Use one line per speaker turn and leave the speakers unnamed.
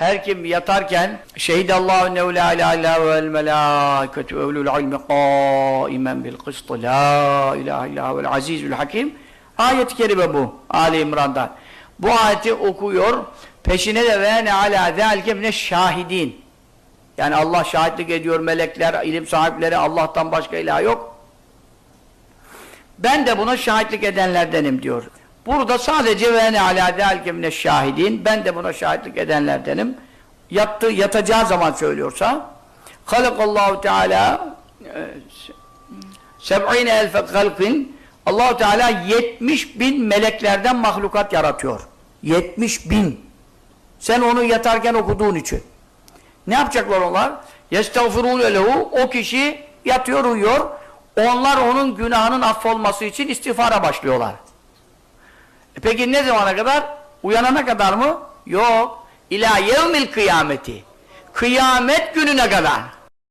Her kim yatarken şehidallahu ennehu la ilahe illa vel melâiketu ve ulul ilmi qâimen bil kıst la ilahe illa vel azizül hakim ayet-i kerime bu Ali İmran'da. Bu ayeti okuyor peşine de ve ne ala zâlike mine şahidin yani Allah şahitlik ediyor melekler, ilim sahipleri Allah'tan başka ilah yok. Ben de buna şahitlik edenlerdenim diyor. Burada sadece ve ne ala zâlike mine şahidin ben de buna şahitlik edenlerdenim. Yattı, yatacağı zaman söylüyorsa halakallahu teala seb'ine elfe halkin Allahu Teala 70 bin meleklerden mahlukat yaratıyor. 70 bin. Sen onu yatarken okuduğun için. Ne yapacaklar onlar? يَسْتَغْفِرُونَ lehu O kişi yatıyor uyuyor. Onlar onun günahının affolması için istiğfara başlıyorlar. E peki ne zamana kadar? Uyanana kadar mı? Yok. İlâ yevmil kıyameti. Kıyamet gününe kadar.